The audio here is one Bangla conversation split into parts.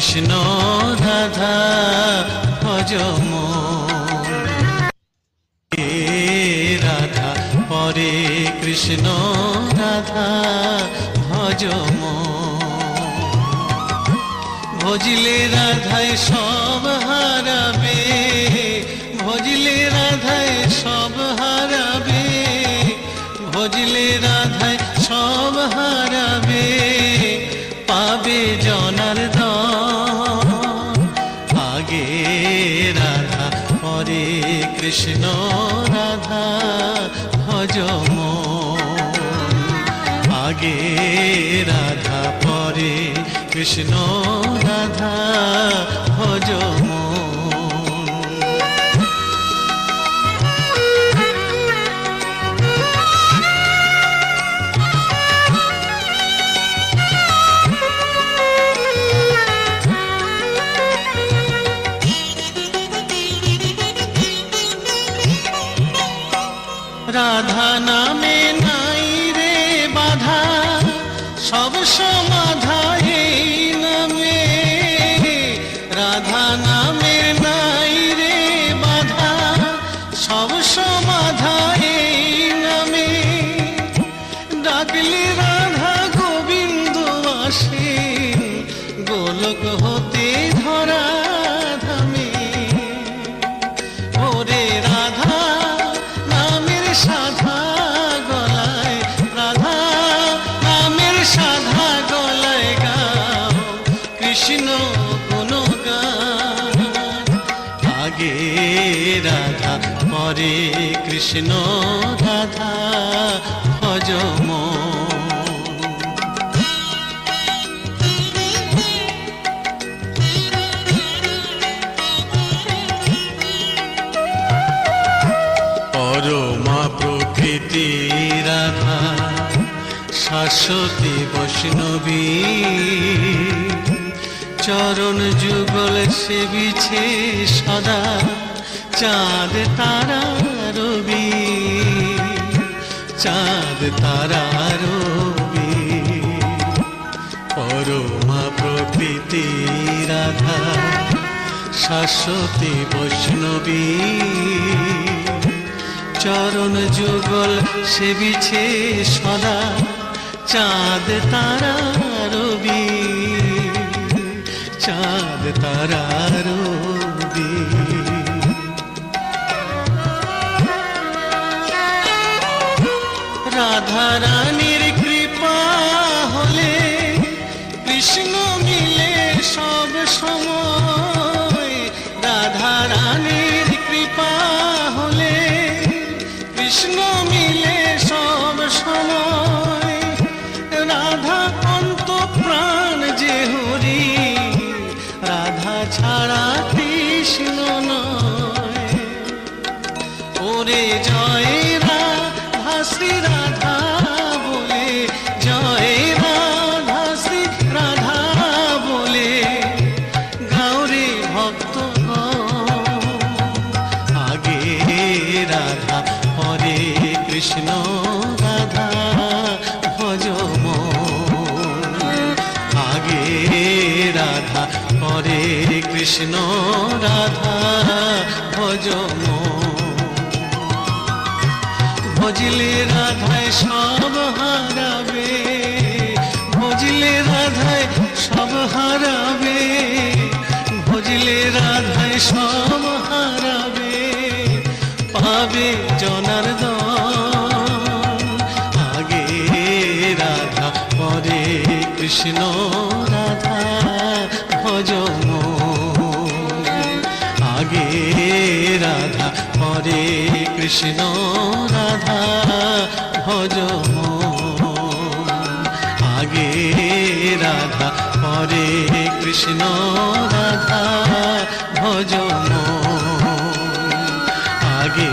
কৃষ্ণ রাধা ভজম রাধা, পরে কৃষ্ণ রাধা ভজম ভজলে রাধায় সব হারাবে, ভজলে রাধায় সব হারাবে, ভজলে রাধায় সব হারাবে, পাবে জনার কৃষ্ণ রাধা ভজম আগে রাধা পরে কৃষ্ণ রাধা ভজম রাধা নামে নাই রে বাধা, সব সমাধা এই নামে। রাধা নামের নাই রে বাধা, সব সমাধা এই নামে। ডাকলে রাধা গোবিন্দ আসে গোলক হতে রাধা পরে কৃষ্ণ রাধা ভজম পরমা প্রকৃতি রাধা শাশ্বতী বৈষ্ণবী। চরণ যুগল সেবিছে সদা। চাঁদ তারা রবি, চাঁদ তারা রবি। পরমা প্রকৃতি রাধা, শাশ্বতী বৈষ্ণবী। চরণ যুগল সেবিছে সদা, চাঁদ তারা রবি, চাঁদ তারা রবি। মিলে সব সময় রাধা রানীর কৃপা হলে কৃষ্ণ মিলে সব সময় রাধা অন্ত প্রাণ যে হরি, রাধা ছাড়া কৃষ্ণ নয়। ওরে জয় কৃষ্ণ রাধা ভজম আগে রাধা পরে কৃষ্ণ রাধা ভজম ভজলে রাধায় সব হারাবে। কৃষ্ণ রাধা ভজম আগে রাধা, পরে কৃষ্ণ রাধা ভজম আগে রাধা, পরে কৃষ্ণ রাধা ভজম আগে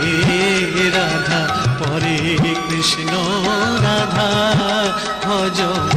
রাধা, পরে কৃষ্ণ রাধা ভজম